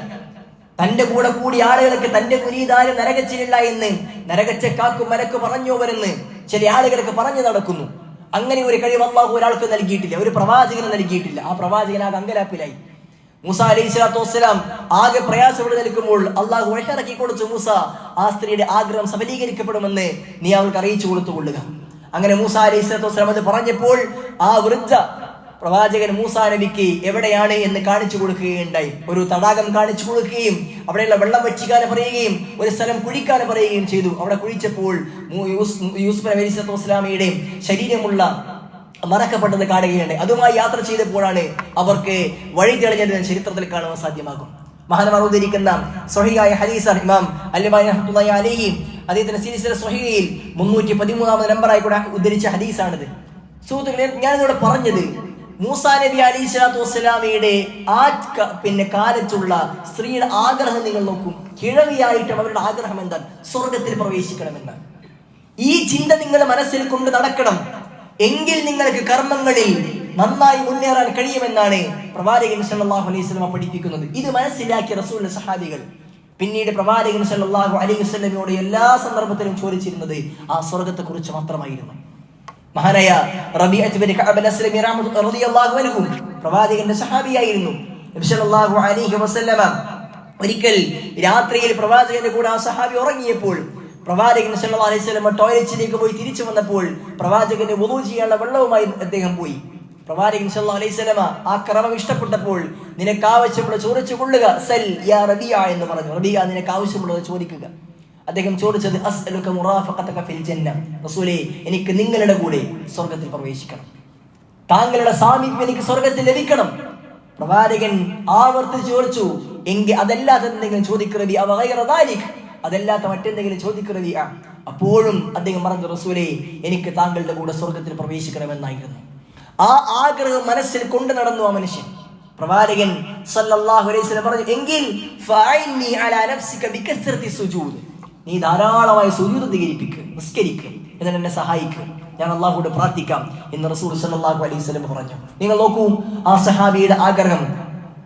തന്റെ കൂടെ കൂടി ആളുകളൊക്കെ തന്റെ പുരീതാരം നരകച്ചിലില്ല എന്ന് നരകത്തെ കാക്കും മലക്ക് പറഞ്ഞോവരെന്ന് ചില ആളുകളൊക്കെ പറഞ്ഞു നടക്കുന്നു. അങ്ങനെ ഒരു കഴിവ് അള്ളാഹു ഒരാൾക്ക് നൽകിയിട്ടില്ല ഒരു പ്രവാചകന് നൽകിയിട്ടില്ല. ആ പ്രവാചകൻ ആ അങ്കലാപ്പിലായി മൂസ അലൈഹി സ്വലാത്തു വസ്സലാം ആകെ പ്രയാസപ്പെട്ട് നിൽക്കുമ്പോൾ അള്ളാഹു വഴിറക്കി കൊടുത്തു മൂസ ആ സ്ത്രീയുടെ ആഗ്രഹം സഫലീകരിക്കപ്പെടുമെന്ന് നീ അവൾക്ക് അറിയിച്ചു കൊടുത്തു കൊള്ളുക അങ്ങനെ മൂസ അലൈഹി സ്വലാത്തു വസ്സലാം അത് പറഞ്ഞപ്പോൾ ആ വൃദ്ധ പ്രവാചകൻ മൂസ നബിക്ക് എവിടെയാണ് എന്ന് കാണിച്ചു കൊടുക്കുകയുണ്ടായി. ഒരു തടാകം കാണിച്ചു കൊടുക്കുകയും അവിടെയുള്ള വെള്ളം വച്ചിക്കാൻ പറയുകയും ഒരു സ്ഥലം കുഴിക്കാൻ പറയുകയും ചെയ്തു. അവിടെ കുഴിച്ചപ്പോൾ യൂസുഫ് നബി അലൈഹി വസ്സലാമിയുടെ ശരീരമുള്ള മറക്കപ്പെട്ടത് കാണുകയാണ്. അതുമായി യാത്ര ചെയ്തപ്പോഴാണ് അവർക്ക് വഴി തെളിഞ്ഞത് ചരിത്രത്തിൽ കാണുവാൻ സാധ്യമാകും. മഹാനമാർ ഉദ്ധരിക്കുന്ന സ്വഹിയായ ഹദീസ് ഇമാം അല്ലുബായി അലൈഹി അദ്ദേഹത്തിന്റെ സീരീസിലെ സൊഹിയയിൽ മുന്നൂറ്റി പതിമൂന്നാമത് നമ്പറായി കൂടെ ഉദ്ധരിച്ച ഹദീസാണിത്. സുഹൃത്തുക്കളെ ഞാനിതോടെ പറഞ്ഞത് മൂസാ നബി അലി സ്വലാത്തു വസ്സലാമയുടെ ആ പിന്നെ കാലത്തുള്ള സ്ത്രീയുടെ ആഗ്രഹം നിങ്ങൾ നോക്കും. കിഴവിയായിട്ടും അവരുടെ ആഗ്രഹം എന്താണ്? സ്വർഗത്തിൽ പ്രവേശിക്കണമെന്നാണ്. ഈ ചിന്ത നിങ്ങളുടെ മനസ്സിൽ കൊണ്ട് നടക്കണം. എങ്കിൽ നിങ്ങൾക്ക് കർമ്മങ്ങളിൽ നന്നായി മുന്നേറാൻ കഴിയുമെന്നാണ് പ്രവാചകൻ സല്ലല്ലാഹു അലൈഹി വസല്ലം പഠിപ്പിക്കുന്നത്. ഇത് മനസ്സിലാക്കിയ റസൂൽ സഹാബികൾ. പിന്നീട് പ്രവാചകൻ സല്ലല്ലാഹു അലൈഹി വസല്ലമയോട് എല്ലാ സന്ദർഭത്തിലും ചോദിച്ചിരുന്നത് ആ സ്വർഗത്തെ കുറിച്ച് മാത്രമായിരുന്നു. മഹാനായ റളിയല്ലാഹു അൻഹു പ്രവാചകന്റെ സഹാബിയായിരുന്നു. അലൈഹി വസല്ലമ ഒരിക്കൽ രാത്രിയിൽ പ്രവാചകന്റെ കൂടെ ആ സഹാബി ഉറങ്ങിയപ്പോൾ പ്രവാചകൻ അലൈഹി വസല്ലമ ടോയ്ലറ്റിലേക്ക് പോയി തിരിച്ചു വന്നപ്പോൾ പ്രവാചകന് വുളൂ ചെയ്യാനുള്ള വെള്ളവുമായി അദ്ദേഹം പോയി. പ്രവാചകൻ സല്ലല്ലാഹു അലൈഹി സ്വലമ ആ ക്രമം ഇഷ്ടപ്പെട്ടപ്പോൾ നിനക്ക് ആവശ്യമുള്ള ചോദിച്ചു കൊള്ളുക. സൽ യാ റബിയ എന്ന് പറഞ്ഞു. റബിയ നിനക്ക് ആവശ്യമുള്ളത് ചോദിക്കുക. അദ്ദേഹം ചോദിച്ചത് റസൂലേ എനിക്ക് നിങ്ങളുടെ കൂടെ സ്വർഗത്തിൽ പ്രവേശിക്കണം. താങ്കളുടെ സാമീപ്യം എനിക്ക് സ്വർഗത്തിൽ ലഭിക്കണം. പ്രവാചകൻ ആവർത്തിച്ച് ചോദിച്ചു എങ്കിൽ അതല്ലാതെ എന്തെങ്കിലും ചോദിക്കുന്നത്. അതല്ലാത്ത മറ്റെന്തെങ്കിലും ചോദിക്കണവി ആ അപ്പോഴും അദ്ദേഹം പറഞ്ഞു റസൂലെ എനിക്ക് താങ്കളുടെ കൂടെ സ്വർഗത്തിൽ പ്രവേശിക്കണമെന്നായിരുന്നു. ആ ആഗ്രഹം മനസ്സിൽ കൊണ്ടു നടന്നു ആ മനുഷ്യൻ. പ്രവാചകൻ സല്ലല്ലാഹു അലൈഹി വസല്ലം പറഞ്ഞു എങ്കിൽ ഫഅഇന്നി അലാ നഫ്സിക ബികസ്റതി സുജൂദ്. നീ ധാരാളമായി സുജൂദ് ധികരിപ്പിക്കുക നിസ്കരിക്കുക എന്നിട്ട് എന്നെ സഹായിക്കുക ഞാൻ അള്ളാഹുവിടെ പ്രാർത്ഥിക്കാം എന്ന് റസൂൽ സല്ലല്ലാഹു അലൈഹി വസല്ലം പറഞ്ഞു. നിങ്ങൾ നോക്കൂ ആ സഹാബിയുടെ ആഗ്രഹം.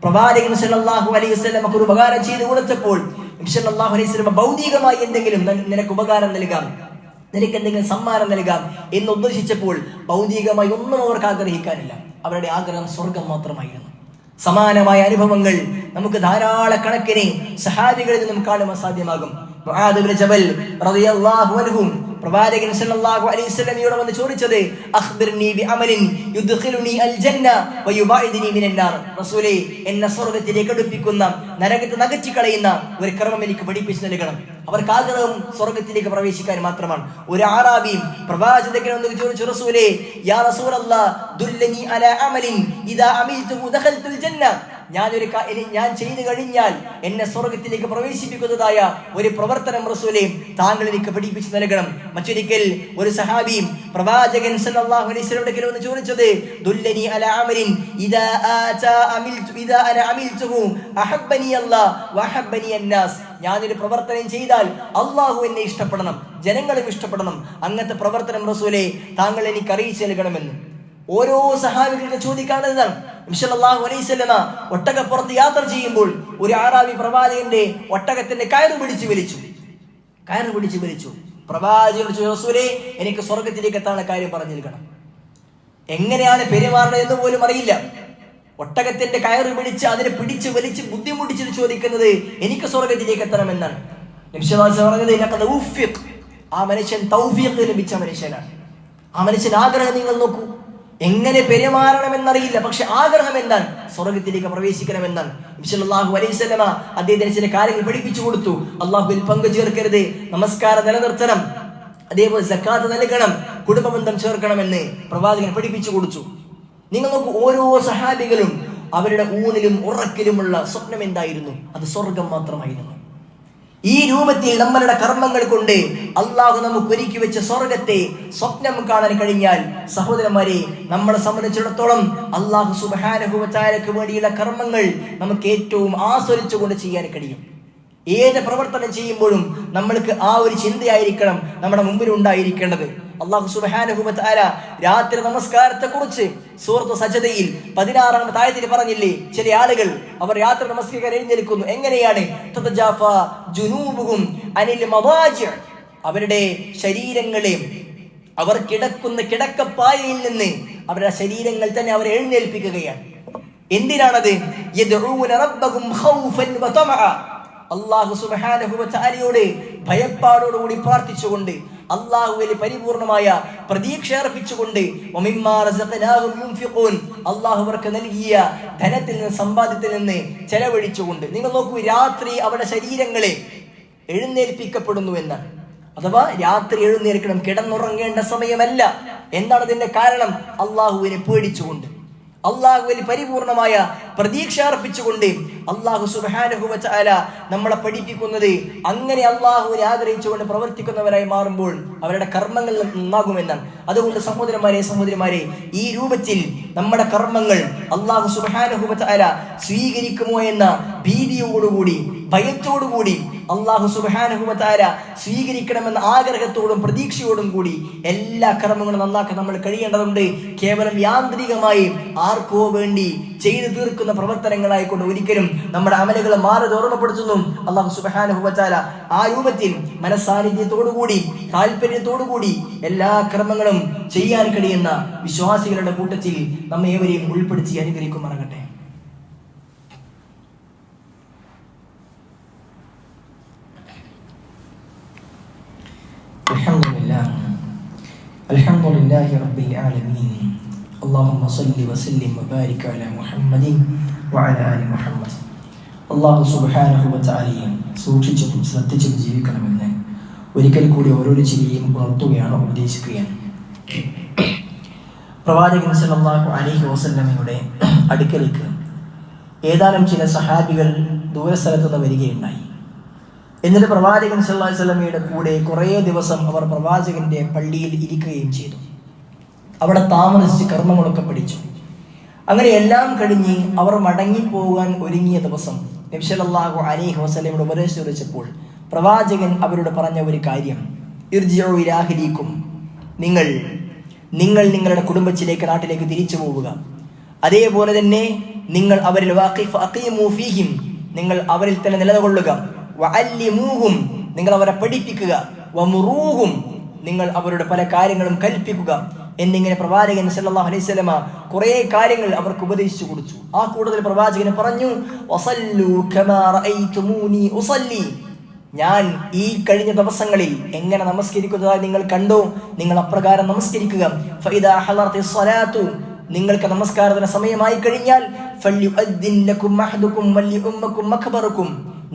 പ്രവാചകൻ സല്ലല്ലാഹു അലൈഹി വസല്ലം ഒരു ഉപകാരം ചെയ്തു കൊടുത്തപ്പോൾ വസല്ലം ഭൗതികമായി എന്തെങ്കിലും നിനക്ക് ഉപകാരം നൽകാം. നിനക്ക് എന്തെങ്കിലും സമ്മാനം നൽകാം എന്ന് ഉദ്ദേശിച്ചപ്പോൾ ഭൗതികമായി ഒന്നും അവർക്ക് ആഗ്രഹിക്കാനില്ല. അവരുടെ ആഗ്രഹം സ്വർഗം മാത്രമായിരുന്നു. സമാനമായ അനുഭവങ്ങൾ നമുക്ക് ധാരാള കണക്കിന് സഹാബികളിൽ നിന്നും കാണുവാൻ സാധ്യമാകും. ജബൽ റളിയല്ലാഹു അൻഹു പ്രവാചകൻ സല്ലല്ലാഹു അലൈഹി വസല്ലമയോട് വന്ന് ചോദിച്ചത് അഖ്ബിർനി ബിഅമലിൻ യുദ്ഖിലുനി അൽ ജന്ന വയുബാഇദുനി മിനൻ നാർ റസൂലേ എന്നെ സ്വർഗത്തിലേക്ക് അടുപ്പിക്കുന്ന നരകത്തെ നകറ്റി കളയുന്ന ഒരു കർമ്മം എനിക്ക് പഠിപ്പിച്ചു നൽകണം. അവർക്ക് ആഗ്രഹം സ്വർഗത്തിലേക്ക് പ്രവേശിക്കാൻ മാത്രമാണ്. ഒരു ആറാബിയും പ്രവാചകൻ ഒന്ന് ചോദിച്ചു റസൂലേ യാ റസൂലല്ലാ ദുല്ലനി അലാ അമലിൻ ഇദാ അമിൽതുഹു ദഖൽതുൽ ജന്ന. ഞാനൊരു ഞാൻ ചെയ്തു കഴിഞ്ഞാൽ എന്നെ സ്വർഗത്തിലേക്ക് പ്രവേശിപ്പിക്കുന്നതായ ഒരു പ്രവർത്തനം റസൂലേ താങ്കൾ എനിക്ക് പഠിപ്പിച്ചു നൽകണം. മറ്റൊരിക്കൽ ഒരു സഹാബിയും പ്രവാചകൻ സല്ലല്ലാഹു അലൈഹി ഒന്ന് ചോദിച്ചത് ദുല്ലനി ഇദാ ആതാ അമിൽതു ഇദാ അന അമിൽതുഹു അഹബ്ബനി അല്ലാഹ് വഅഹബ്ബനി അന്നാസ്. ഞാനൊരു പ്രവർത്തനം ചെയ്താൽ അള്ളാഹു എന്നെ ഇഷ്ടപ്പെടണം ജനങ്ങളും ഇഷ്ടപ്പെടണം. അങ്ങനത്തെ പ്രവർത്തനം റസൂലെ താങ്കൾ എനിക്ക് അറിയിച്ചു നൽകണമെന്ന്. ഓരോ സഹാബികളുടെ ചോദിക്കാണെന്നാണ് ഒട്ടകപ്പുറത്ത് യാത്ര ചെയ്യുമ്പോൾ ഒരു ആറാവി പ്രവാചകന്റെ ഒട്ടകത്തിന്റെ കയറ് പിടിച്ചു വലിച്ചു. കയറ് പിടിച്ചു വലിച്ചു. പ്രവാചകൻ ചോദിച്ചു, എനിക്ക് സ്വർഗത്തിലേക്ക് എത്താനുള്ള കാര്യം പറഞ്ഞിരിക്കണം എങ്ങനെയാണ് പെരുമാറുന്നത് എന്ന് പോലും അറിയില്ല. ഒട്ടകത്തിന്റെ കയറ് പിടിച്ച് അതിനെ പിടിച്ച് വലിച്ച് ബുദ്ധിമുട്ടിച്ചിട്ട് ചോദിക്കുന്നത് എനിക്ക് സ്വർഗത്തിലേക്ക് എത്തണമെന്നാണ് പറഞ്ഞത്. ആ മനുഷ്യൻ തൗഫീഖ് ലഭിച്ച മനുഷ്യനാണ്. ആ മനുഷ്യൻ ആഗ്രഹം നിങ്ങൾ നോക്കൂ. എങ്ങനെ പെരുമാറണമെന്നറിയില്ല. പക്ഷെ ആഗ്രഹം എന്താണ്? സ്വർഗത്തിലേക്ക് പ്രവേശിക്കണമെന്നാണ്. അലൈഹി സ്വലമ അദ്ദേഹത്തിന് ചില കാര്യങ്ങൾ പഠിപ്പിച്ചു കൊടുത്തു. അള്ളാഹുവിൽ പങ്കു ചേർക്കരുത് നമസ്കാരം നിലനിർത്തണം അതേപോലെ സക്കാത്ത് നൽകണം കുടുംബബന്ധം ചേർക്കണമെന്ന് പ്രവാചകൻ പഠിപ്പിച്ചു കൊടുത്തു. നിങ്ങൾ നോക്കൂ ഓരോ സഹാബികളും അവരുടെ ഊണിലും ഉറക്കിലുമുള്ള സ്വപ്നം എന്തായിരുന്നു? അത് സ്വർഗം മാത്രമായിരുന്നു. ഈ രൂപത്തിൽ നമ്മളുടെ കർമ്മങ്ങൾ കൊണ്ട് അള്ളാഹു നമുക്ക് ഒരുക്കി വെച്ച സ്വർഗത്തെ സ്വപ്നം കാണാൻ കഴിഞ്ഞാൽ സഹോദരന്മാരെ നമ്മളെ സംബന്ധിച്ചിടത്തോളം അള്ളാഹു സുബാനുഭവചാരക്ക് വേണ്ടിയുള്ള കർമ്മങ്ങൾ നമുക്ക് ഏറ്റവും ആസ്വദിച്ചുകൊണ്ട് ചെയ്യാൻ കഴിയും. ഏത് പ്രവർത്തനം ചെയ്യുമ്പോഴും നമ്മൾക്ക് ആ ഒരു ചിന്തയായിരിക്കണം നമ്മുടെ മുമ്പിൽ ഉണ്ടായിരിക്കേണ്ടത്. അള്ളാഹു സുബാനുഭവത്താര രാത്രി നമസ്കാരത്തെ കുറിച്ച് സൂറത്ത് സജതയിൽ പതിനാറാമത്തെ ആയത്തിൽ പറഞ്ഞില്ലേ? ചില ആളുകൾ അവർ രാത്രി നമസ്കരിക്കാൻ എഴുന്നേൽക്കുന്നു. എങ്ങനെയാണ്? അനിൽ. അവരുടെ ശരീരങ്ങളെ അവർ കിടക്കുന്ന കിടക്കപ്പായയിൽ നിന്ന് അവരുടെ ശരീരങ്ങൾ തന്നെ അവരെ എഴുന്നേൽപ്പിക്കുകയാണ്. എന്തിനാണത്? അള്ളാഹു സുബ്ഹാനഹു വതആലയോട് ഭയപ്പാടോടുകൂടി പ്രാർത്ഥിച്ചുകൊണ്ട് അള്ളാഹുവിൽ പരിപൂർണമായ പ്രതീക്ഷ അർപ്പിച്ചുകൊണ്ട് അള്ളാഹുവർക്ക് നൽകിയ ധനത്തിൽ നിന്ന് സമ്പാദ്യത്തിൽ നിന്ന് ചെലവഴിച്ചുകൊണ്ട് നിങ്ങൾ നോക്കൂ രാത്രി അവരുടെ ശരീരങ്ങളെ എഴുന്നേൽപ്പിക്കപ്പെടുന്നു എന്ന് അഥവാ രാത്രി എഴുന്നേൽക്കണം കിടന്നുറങ്ങേണ്ട സമയമല്ല. എന്താണ് അതിന്റെ കാരണം? അള്ളാഹുവിനെ പേടിച്ചുകൊണ്ട്. അള്ളാഹുവിൽ പരിപൂർണമായ പ്രതീക്ഷ അർപ്പിച്ചുകൊണ്ട് അള്ളാഹു സുബാനുഭവച്ചാല നമ്മളെ പഠിപ്പിക്കുന്നത് അങ്ങനെ അള്ളാഹുവിനെ ആഗ്രഹിച്ചുകൊണ്ട് പ്രവർത്തിക്കുന്നവരായി മാറുമ്പോൾ അവരുടെ കർമ്മങ്ങൾ നന്നാകുമെന്നാണ്. അതുകൊണ്ട് സഹോദരന്മാരെ സഹോദരിമാരെ ഈ രൂപത്തിൽ നമ്മുടെ കർമ്മങ്ങൾ അള്ളാഹു സുബാനുഭവച്ചാല സ്വീകരിക്കുമോ എന്ന ഭീതിയോടുകൂടി ഭയത്തോടുകൂടി അള്ളാഹു സുബാനുഭവത്താര സ്വീകരിക്കണമെന്ന ആഗ്രഹത്തോടും പ്രതീക്ഷയോടും കൂടി എല്ലാ കർമ്മങ്ങളും നന്നാക്കാൻ നമ്മൾ കഴിയേണ്ടതുണ്ട്. കേവലം യാന്ത്രികമായി ആർക്കോ വേണ്ടി ചെയ്തു തീർക്കുന്ന പ്രവർത്തനങ്ങളായിക്കൊണ്ട് ഒരിക്കലും നമ്മുടെ അമലുകൾ മാറി ഓർമ്മപ്പെടുത്തുന്നു. അള്ളാഹു സുബാനുഭവത്താല ആ രൂപത്തിൽ മനസ്സാന്നിധ്യത്തോടുകൂടി താല്പര്യത്തോടുകൂടി എല്ലാ കർമ്മങ്ങളും ചെയ്യാൻ കഴിയുന്ന വിശ്വാസികളുടെ കൂട്ടത്തിൽ നമ്മെ ഏവരെയും ഉൾപ്പെടുത്തി അനുഗ്രഹിക്കുമാറാകട്ടെ الحمد لله رب العالمين اللهم صل وسلم وبارك على محمد وعلى آل محمد അള്ളാഹു സുബാനഹു വച്ചാലിയും സൂക്ഷിച്ചും ശ്രദ്ധിച്ചും ജീവിക്കണമെന്ന് ഒരിക്കൽ കൂടി ഓരോരു ചിരിയും ഉണർത്തുകയാണ് ഉപദേശിക്കുകയാണ് പ്രവാചകൻ സല്ലല്ലാഹു അലൈഹി വസല്ലമയുടെ അടുക്കലേക്ക് ഏതാനും ചില സഹാബികൾ ദൂരസ്ഥലത്തു നിന്ന് വരികയുണ്ടായി എന്നിട്ട് പ്രവാചകൻ സല്ലാഹു അലൈഹി വസല്ലമയുടെ കൂടെ കുറേ ദിവസം അവർ പ്രവാചകന്റെ പള്ളിയിൽ ഇരിക്കുകയും ചെയ്തു. അവിടെ താമസിച്ച് കർമ്മങ്ങളൊക്കെ പഠിച്ചു. അങ്ങനെ എല്ലാം കഴിഞ്ഞ് അവർ മടങ്ങിപ്പോകാൻ ഒരുങ്ങിയ ദിവസം നബ്സലല്ലാഹു അലൈഹി വസല്ലമയുടെ ഉപദേശം ചോദിച്ചപ്പോൾ പ്രവാചകൻ അവരോട് പറഞ്ഞ ഒരു കാര്യം ഇലാഹിലീക്കും. നിങ്ങൾ നിങ്ങൾ നിങ്ങളുടെ കുടുംബത്തിലേക്ക് നാട്ടിലേക്ക് തിരിച്ചു പോവുക. അതേപോലെ തന്നെ നിങ്ങൾ അവരിൽ വാഖിഫ് അഖീമു ഫീഹിം. നിങ്ങൾ അവരിൽ തന്നെ നിലകൊള്ളുക. വഅല്ലിമൂഹും നിങ്ങൾ അവരെ പഠിപ്പിക്കുക. വമുറൂഹും നിങ്ങൾ അവരുടെ പല കാര്യങ്ങളും കൽപ്പിക്കുക. എന്നിങ്ങനെ പ്രവാചകൻ സല്ലല്ലാഹു അലൈഹി വസല്ലമ കുറേ കാര്യങ്ങൾ അവർക്ക് ഉപദേശിച്ചു കൊടുത്തു. ആ കൂടുതൽ പ്രവാചകന് പറഞ്ഞു ഞാൻ ഈ കഴിഞ്ഞ ദിവസങ്ങളിൽ എങ്ങനെ നമസ്കരിക്കുന്നതായി നിങ്ങൾ കണ്ടോ? നിങ്ങൾ അപ്രകാരം നമസ്കരിക്കുക. നിങ്ങൾക്ക് നമസ്കാരത്തിന് സമയമായി കഴിഞ്ഞാൽ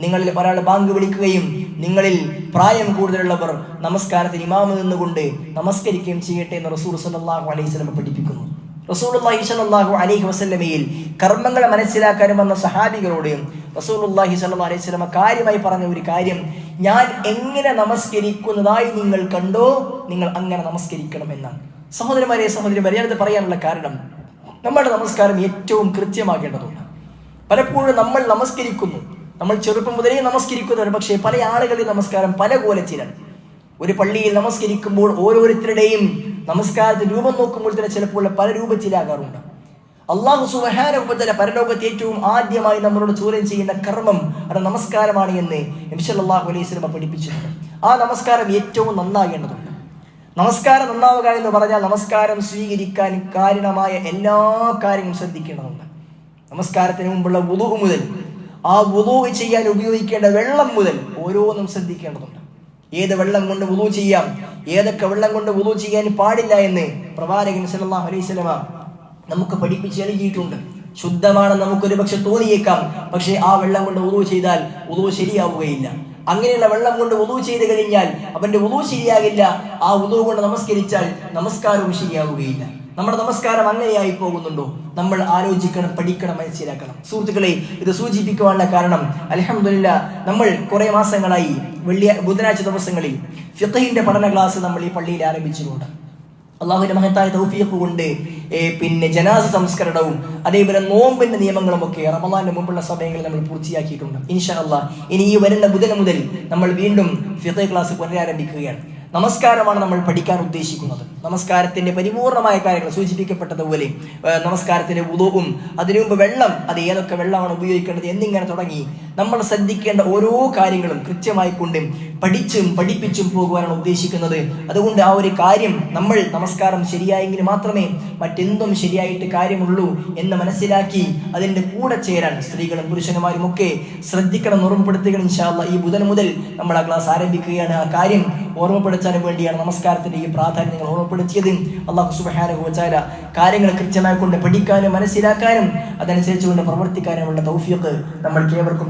നിങ്ങളിൽ ഒരാൾ ബാങ്ക് വിളിക്കുകയും നിങ്ങളിൽ പ്രായം കൂടുതലുള്ളവർ നമസ്കാരത്തിന് ഇമാമ് നിന്നുകൊണ്ട് നമസ്കരിക്കുകയും ചെയ്യട്ടെ എന്ന് റസൂർ സലാഹു അലൈഹി വസല്ലം പഠിപ്പിക്കുന്നു. റസൂലുള്ളാഹി സ്വല്ലല്ലാഹു അലൈഹി വസല്ലമയിൽ കർമ്മങ്ങളെ മനസ്സിലാക്കാനും വന്ന സഹാബികളോട് റസൂലുള്ളാഹി സ്വല്ലല്ലാഹു അലൈഹി വസല്ലമ കാര്യമായി പറഞ്ഞ ഒരു കാര്യം ഞാൻ എങ്ങനെ നമസ്കരിക്കുന്നതായി നിങ്ങൾ കണ്ടോ നിങ്ങൾ അങ്ങനെ നമസ്കരിക്കണം എന്നാണ്. സഹോദരന്മാരെ സഹോദരിമാരെ ഞാനത് പറയാനുള്ള കാരണം നമ്മുടെ നമസ്കാരം ഏറ്റവും കൃത്യമാകേണ്ടതുണ്ട്. പലപ്പോഴും നമ്മൾ നമസ്കരിക്കുന്നു. നമ്മൾ ചെറുപ്പം മുതലേ നമസ്കരിക്കുന്നവർ പക്ഷേ പല ആളുകളുടെ നമസ്കാരം പല കോലത്തിലാണ് ഒരു പള്ളിയിൽ നമസ്കരിക്കുമ്പോൾ ഓരോരുത്തരുടെയും നമസ്കാരത്തിന്റെ രൂപം നോക്കുമ്പോൾ തന്നെ ചിലപ്പോൾ പല രൂപത്തിലാകാറുണ്ട്. അള്ളാഹു സുബഹാനുഭവത്തിലെ പരലോകത്ത് ഏറ്റവും ആദ്യമായി നമ്മളോട് ചോദ്യം ചെയ്യുന്ന കർമ്മം അത് നമസ്കാരമാണ് എന്ന് നബിസല്ലാഹു അലൈഹി സ്വലമ പഠിപ്പിച്ചിട്ടുണ്ട്. ആ നമസ്കാരം ഏറ്റവും നന്നാകേണ്ടതുണ്ട് നമസ്കാരം നന്നാവുക എന്ന് പറഞ്ഞാൽ നമസ്കാരം സ്വീകരിക്കാൻ കാരണമായ എല്ലാ കാര്യങ്ങളും ശ്രദ്ധിക്കേണ്ടതുണ്ട്. നമസ്കാരത്തിന് മുമ്പുള്ള ഉതുകു മുതൽ ആ വുതു ചെയ്യാൻ ഉപയോഗിക്കേണ്ട വെള്ളം മുതൽ ഓരോന്നും ശ്രദ്ധിക്കേണ്ടതുണ്ട്. ഏത് വെള്ളം കൊണ്ട് വുതു ചെയ്യാം? ഏതൊക്കെ വെള്ളം കൊണ്ട് വുതു ചെയ്യാൻ പാടില്ല എന്ന് പ്രവാചകൻ സല്ലല്ലാഹു അലൈഹി വസല്ലമ നമുക്ക് പഠിപ്പിച്ച് നൽകിയിട്ടുണ്ട്. ശുദ്ധമാണ് നമുക്കൊരു പക്ഷെ തോന്നിയേക്കാം. പക്ഷേ ആ വെള്ളം കൊണ്ട് വുതു ചെയ്താൽ വുതു ശരിയാവുകയില്ല. അങ്ങനെയുള്ള വെള്ളം കൊണ്ട് ഉദു ചെയ്ത് കഴിഞ്ഞാൽ അവന്റെ ഉദു ശരിയാകില്ല. ആ ഉദു കൊണ്ട് നമസ്കരിച്ചാൽ നമസ്കാരവും ശരിയാവുകയില്ല. നമ്മുടെ നമസ്കാരം അങ്ങനെയായി പോകുന്നുണ്ടോ? നമ്മൾ ആലോചിക്കണം പഠിക്കണം മനസ്സിലാക്കണം. സുഹൃത്തുക്കളെ ഇത് സൂചിപ്പിക്കുവാനുള്ള കാരണം അലഹമില്ല നമ്മൾ കുറെ മാസങ്ങളായി വെള്ളിയ ബുധനാഴ്ച ദിവസങ്ങളിൽ ഫിത്തഹിന്റെ പഠന ക്ലാസ് നമ്മൾ ഈ പള്ളിയിൽ ആരംഭിച്ചിട്ടുണ്ട്. അള്ളാഹുവിന്റെ മഹത്തായ തൗഫീഖ് കൊണ്ട് പിന്നെ ജനാസ സംസ്കരണവും അതേപോലെ നോമ്പിന്റെ നിയമങ്ങളും ഒക്കെ റമദാന്റെ മുമ്പുള്ള സമയങ്ങളിൽ നമ്മൾ പൂർത്തിയാക്കിയിട്ടുണ്ട്. ഇൻഷാ അള്ളാഹ് ഇനി ഈ വരുന്ന ബുധന മുതൽ നമ്മൾ വീണ്ടും ഫിത്തഹ് ക്ലാസ് പുനരാരംഭിക്കുകയാണ്. നമസ്കാരമാണ് നമ്മൾ പഠിക്കാൻ ഉദ്ദേശിക്കുന്നത്. നമസ്കാരത്തിന്റെ പരിപൂർണമായ കാര്യങ്ങൾ സൂചിപ്പിക്കപ്പെട്ടതുപോലെ നമസ്കാരത്തിന്റെ ഉദവും അതിനു മുമ്പ് വെള്ളം അത് ഏതൊക്കെ വെള്ളമാണ് ഉപയോഗിക്കേണ്ടത് എന്നിങ്ങനെ തുടങ്ങി നമ്മൾ ശ്രദ്ധിക്കേണ്ട ഓരോ കാര്യങ്ങളും കൃത്യമായി കൊണ്ട് പഠിച്ചും പഠിപ്പിച്ചും പോകുവാനാണ് ഉദ്ദേശിക്കുന്നത്. അതുകൊണ്ട് ആ ഒരു കാര്യം നമ്മൾ നമസ്കാരം ശരിയായെങ്കിൽ മാത്രമേ മറ്റെന്തും ശരിയായിട്ട് കാര്യമുള്ളൂ എന്ന് മനസ്സിലാക്കി അതിന്റെ കൂടെ ചേരാൻ സ്ത്രീകളും പുരുഷന്മാരും ഒക്കെ ശ്രദ്ധിക്കണം ഓർമ്മപ്പെടുത്തുകയും ഇൻഷാല്ല ഈ ബുധൻ മുതൽ നമ്മൾ ആ ക്ലാസ് ആരംഭിക്കുകയാണ്. ആ കാര്യം ഓർമ്മപ്പെടുത്താൻ വേണ്ടിയാണ് നമസ്കാരത്തിന്റെ ഈ പ്രാധാന്യം നിങ്ങൾ ഓർമ്മപ്പെടുത്തിയത്. അള്ളാഹു സുബാനുഭവച്ചാല കാര്യങ്ങൾ കൃത്യമായി കൊണ്ട് പഠിക്കാനും മനസ്സിലാക്കാനും അതനുസരിച്ച് കൊണ്ട് പ്രവർത്തിക്കാനുമുള്ള തൗഫീഖ് നമ്മൾക്ക് ഏവർക്കും